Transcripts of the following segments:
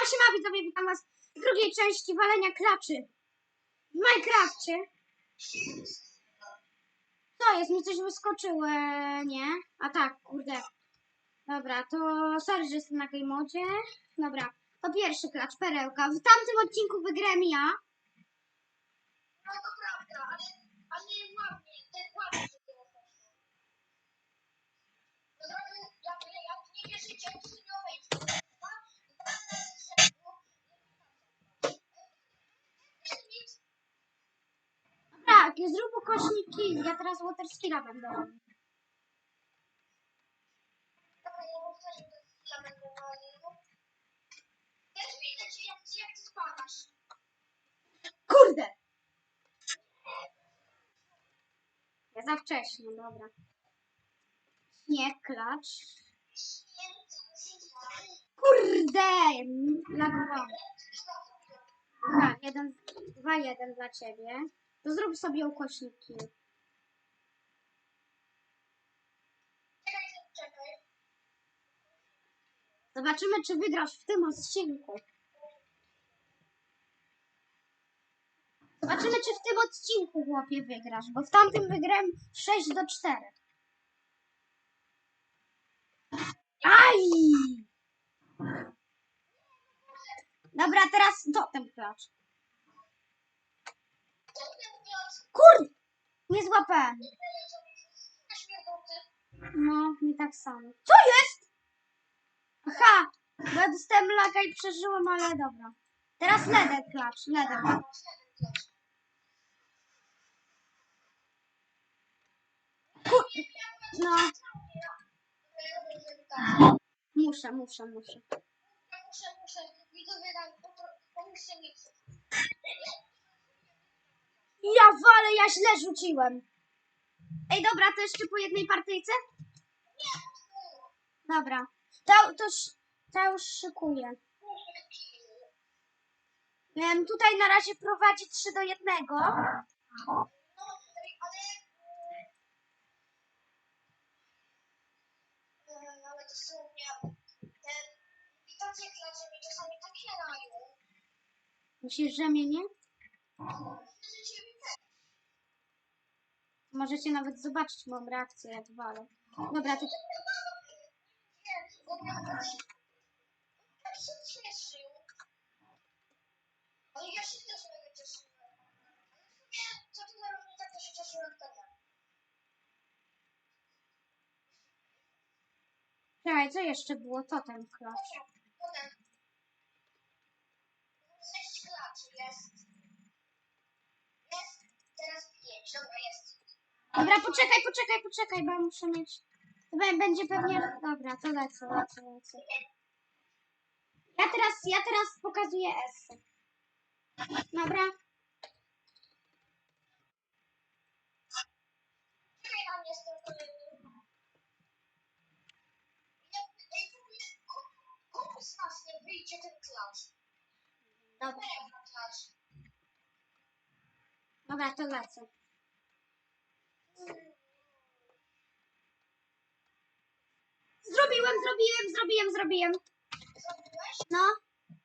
Siema, siema widzowie, witam was w drugiej części walenia klaczy w Minecrafcie. Co jest? Mi coś wyskoczyło, e, nie? A tak, kurde. Dobra, to sorry, że jestem na tej modzie. Dobra, to pierwszy klacz, perełka. W tamtym odcinku wygrałem ja. No to prawda, ale, ale ładnie, tak ładnie się. To jak, jak nie wierzycie, to sobie obejrzyjcie. Dwa, dwa razy z rzędu. Nic, Dobra, zrób ukośniki. Ja teraz water skilla będę robił. Dobra, ja mu też dla tego mojego. Też widzę cię, jak, jak ty spadasz. Kurde! Ja za wcześnie, dobra. Nie, klacz. Kurde! Lagowałem. Dobra, jeden, dwa, jeden dla ciebie. To zrób sobie ukośniki. Zobaczymy, czy wygrasz w tym odcinku. Zobaczymy, czy w tym odcinku, chłopie, wygrasz, bo w tamtym wygrałem 6 do 4. Aj! Dobra, teraz totem klacz. To nie mówiąc, Kurde! Nie złapałem. No, mi tak samo. Co jest? Aha! Bo ja dostałem laga i przeżyłem, ale dobra. Teraz leder klacz, leder. Kur... No, muszę, muszę, muszę. Muszę, muszę, widzowie nam pomóżcie mi. Ja walę, ja źle rzuciłem. Ej, dobra, to jeszcze po jednej partyjce? Dobra. To, to, to już szykuję. Em, tutaj na razie prowadzi 3 do 1. No, ale... Możecie nawet zobaczyć moją reakcję, jak walę. Dobra, to... Tak się cieszył. Ale ja się też co ty na różnica, to się cieszyłem wtedy. Czekaj, co jeszcze było? Totem klacz. Dobra, poczekaj, poczekaj, poczekaj, bo muszę mieć... Bę- będzie pewnie... Dobra, to lecę, lecę, lecę. Ja teraz, ja teraz pokazuję S. Dobra? Z nas nie wyjdzie ten klacz? Dobra, dobra, to lecę. Zrobiłem, zrobiłem, zrobiłem, zrobiłem. No.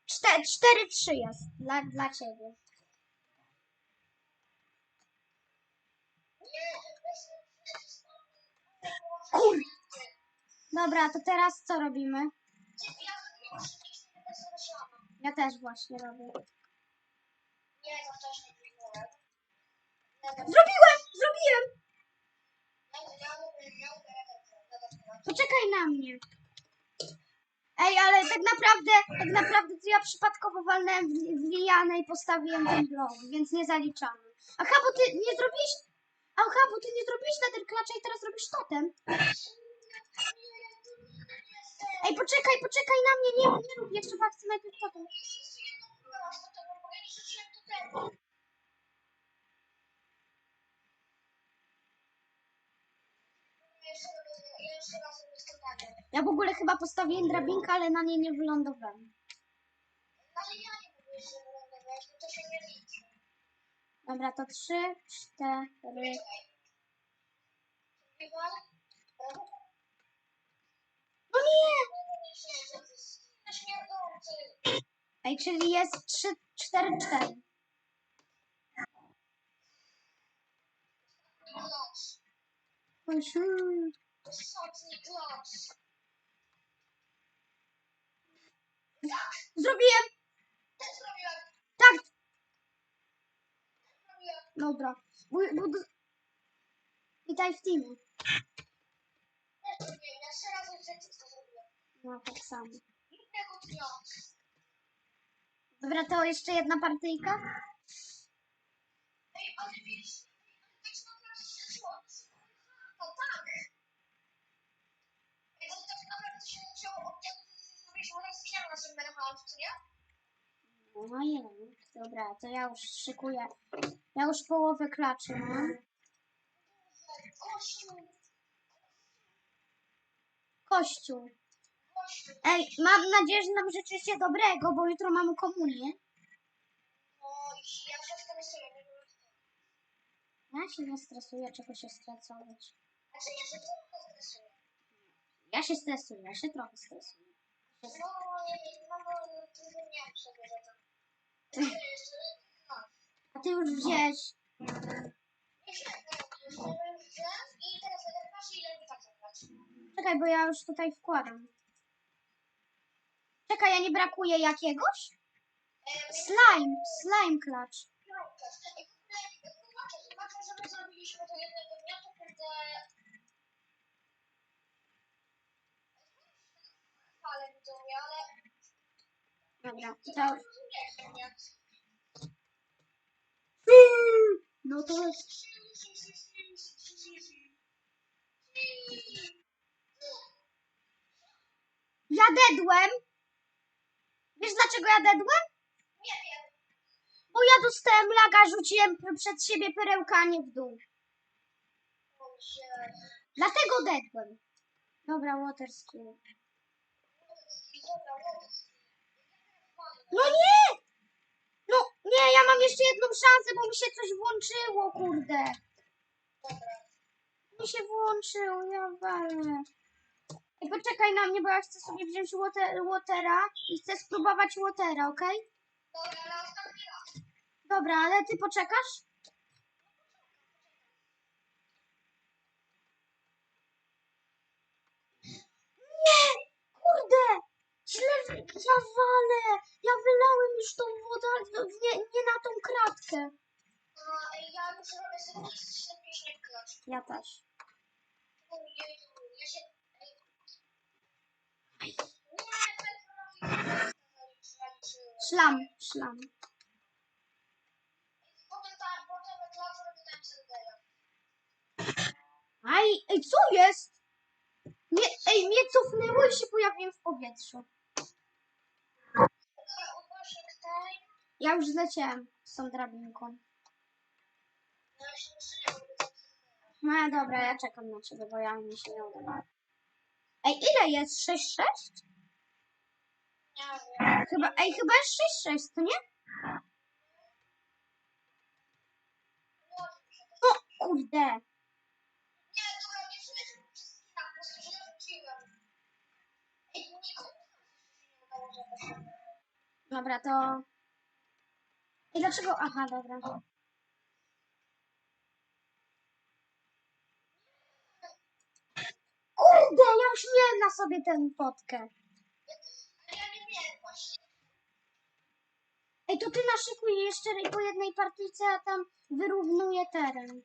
Czte- Cztery, trzy jest dla, dla ciebie. Kur- Dobra, to teraz co robimy? Ja też właśnie robię. Nie, za wcześnie kliknąłem. Mega. Zrobiłem! Zrobiłem! Ja ja lubię, ja lubię redakcję. Redakcję. Poczekaj na mnie. Ej, ale tak naprawdę, tak naprawdę to ja przypadkowo walnąłem w, lianę i postawiłem ten blok, więc nie zaliczamy. Aha, bo ty nie zrobiłeś... Aha, bo ty nie zrobiłeś na ten klacza i teraz robisz totem. Ej, poczekaj, poczekaj na mnie, nie, nie rób, jeszcze chyba chcę najpierw totem. Ja w ogóle chyba postawiłem drabinkę, ale na niej nie wylądowałem. Dobra, to trzy, cztery... No nie! Ej, czyli jest 3, 4, 4. Klacz. Klacz. Zrobiłem! Też zrobiłem. Tak! Zrobiłem. Dobra. Witaj w teamie. Też zrobiłem. To zrobiłem. No, tak samo. Innego dnia. Dobra, to jeszcze jedna partyjka. Ej, ale wiesz, wiesz, nie? No jeden. Dobra, to ja już szykuję. Ja już połowę klaczy mam. Kościół, Kościół. Ej, mam nadzieję, że nam życzycie dobrego, bo jutro mamy komunię. No i ja się stresuję, nie wiem. Ja się nie stresuję, czego się stresować. Znaczy ja się trochę stresuję. Ja się stresuję, ja się trochę stresuję. No, wiem, no bo dużo nie no, A ty już wziąłeś. Czekaj, bo ja już tutaj wkładam. Czekaj, ja nie brakuje jakiegoś? Slime, slime klacz. Dobra, to... Nie. No to ja dedłem. Wiesz dlaczego ja dedłem? Nie wiem. Bo ja dostałem laga, rzuciłem przed siebie perełkanie w dół. Dlatego dedłem. Dobra, water skill. Dobra. No nie! No nie, ja mam jeszcze jedną szansę, bo mi się coś włączyło, kurde. Mi się włączyło, ja walę. Ej, poczekaj na mnie, bo ja chcę sobie wziąć water, watera i chcę spróbować watera, raz. Dobra, ale ty poczekasz? Nie! Kurde! Ja walę! Ja wylałem już tą wodę ale to nie, nie na tą kratkę. No, ej, ja muszę robić sobie ślepie klacz. Ja też. Ja się... Szlam, szlam. Aj, ej, co jest? Nie, ej, mnie cofnęło i się pojawiłem w powietrzu. Ja już zleciałem z tą drabinką. No, dobra, ja czekam na ciebie, bo ja mi się nie udało. Ej, ile jest? 6-6? Nie wiem. Chyba, ej, chyba jest 6-6, to nie? Może mi się to... Kurde. Nie, udało zabrać. Dobra, to... Ej, dlaczego? Aha, dobra. Kurde, ja już miałem na sobie tę właśnie. Ej, to ty naszykuj jeszcze po jednej partyjce, a tam wyrównuję teren.